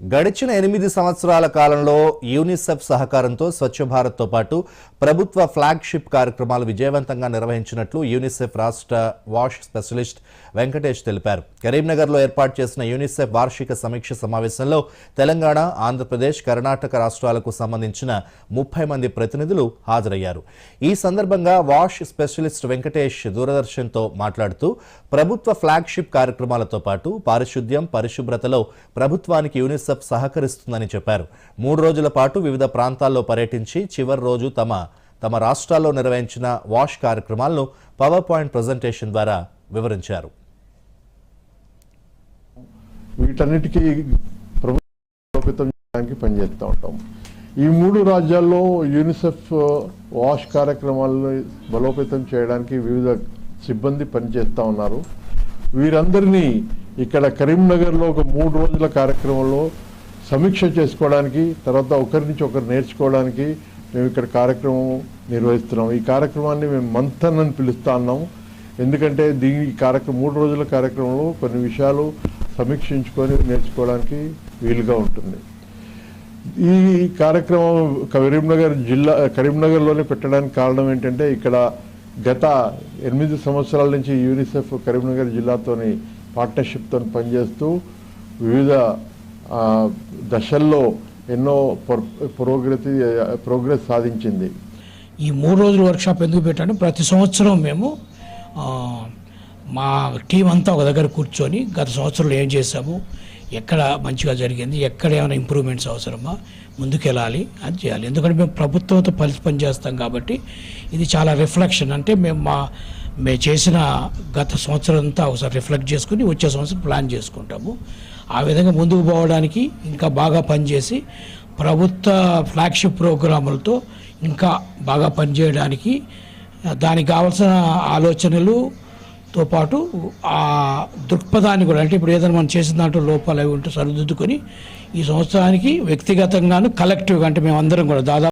గడిచిన ఎనిమిది సంవత్సరాల కాలంలో యూనిసెఫ్ సహకారంతో స్వచ్ఛ భారత్తో పాటు ప్రభుత్వ ఫ్లాగ్షిప్ కార్యక్రమాలు విజయవంతంగా నిర్వహించినట్లు యూనిసెఫ్ రాష్ట్ర వాష్ స్పెషలిస్ట్ వెంకటేష్ తెలిపారు. కరీంనగర్లో ఏర్పాటు చేసిన యూనిసెఫ్ వార్షిక సమీక్ష సమావేశంలో తెలంగాణ ఆంధ్రప్రదేశ్ కర్ణాటక రాష్ట్రాలకు సంబంధించిన ముప్పై మంది ప్రతినిధులు హాజరయ్యారు. ఈ సందర్భంగా వాష్ స్పెషలిస్ట్ వెంకటేష్ దూరదర్శన్తో మాట్లాడుతూ ప్రభుత్వ ఫ్లాగ్షిప్ కార్యక్రమాలతో పాటు పారిశుద్ధ్యం పరిశుభ్రతలో ప్రభుత్వానికి యూనిసెఫ్ సహకరిస్తుందని చెప్పారు. మూడు రోజుల పాటు వివిధ ప్రాంతాల్లో పర్యటించి చివరి రోజు తమ తమ రాష్ట్రాల్లో నిర్వహించిన వాష్ కార్యక్రమాలను పవర్ పాయింట్ ప్రజెంటేషన్ ద్వారా వివరించారు. వీటన్నిటికీ ప్రభుత్వం చేయడానికి పనిచేస్తూ ఉంటాం. ఈ మూడు రాజ్యాల్లో యూనిసెఫ్ వాష్ కార్యక్రమాలను బలోపేతం చేయడానికి వివిధ సిబ్బంది పనిచేస్తూ ఉన్నారు. వీరందరినీ ఇక్కడ కరీంనగర్లో ఒక మూడు రోజుల కార్యక్రమంలో సమీక్ష చేసుకోవడానికి తర్వాత ఒకరి నుంచి ఒకరు నేర్చుకోవడానికి మేము ఇక్కడ కార్యక్రమం నిర్వహిస్తున్నాం. ఈ కార్యక్రమాన్ని మేము మంథన్ అని పిలుస్తా ఉన్నాము ఎందుకంటే దీని కార్యక్రమం మూడు రోజుల కార్యక్రమంలో కొన్ని విషయాలు సమీక్షించుకొని నేర్చుకోవడానికి వీలుగా ఉంటుంది. ఈ కార్యక్రమం కరీంనగర్ జిల్లా కరీంనగర్లోనే పెట్టడానికి కారణం ఏంటంటే ఇక్కడ గత ఎనిమిది సంవత్సరాల నుంచి యూనిసెఫ్ కరీంనగర్ జిల్లాతోని పార్ట్నర్షిప్తో పనిచేస్తూ వివిధ దశల్లో ఎన్నో పుర- పురోగతి ప్రోగ్రెస్ సాధించింది. ఈ మూడు రోజుల వర్క్షాప్ ఎందుకు పెట్టాను? ప్రతి సంవత్సరం మేము మా టీం అంతా ఒక దగ్గర కూర్చొని గత సంవత్సరంలో ఏం చేసాము ఎక్కడ మంచిగా జరిగింది? ఎక్కడ ఏమైనా ఇంప్రూవ్మెంట్స్ అవసరమా? ముందుకు వెళ్ళాలి అది చేయాలి. ఎందుకంటే మేము ప్రభుత్వంతో కలిసి పనిచేస్తాం కాబట్టి ఇది చాలా రిఫ్లెక్షన్. అంటే మేము మా మేము చేసిన గత సంవత్సరం అంతా ఒకసారి రిఫ్లెక్ట్ చేసుకుని వచ్చే సంవత్సరం ప్లాన్ చేసుకుంటాము. ఆ విధంగా ముందుకు పోవడానికి ఇంకా బాగా పనిచేసి ప్రభుత్వ ఫ్లాగ్షిప్ ప్రోగ్రాములతో ఇంకా బాగా పనిచేయడానికి దానికి కావాల్సిన ఆలోచనలుతో పాటు ఆ దృక్పథాన్ని కూడా అంటే ఇప్పుడు ఏదైనా మనం చేసిన దాంట్లో లోపాలు అవి ఉంటే సరిదిద్దుకొని ఈ సంవత్సరానికి వ్యక్తిగతంగాను కలెక్టివ్గా అంటే మేము అందరం కూడా దాదాపు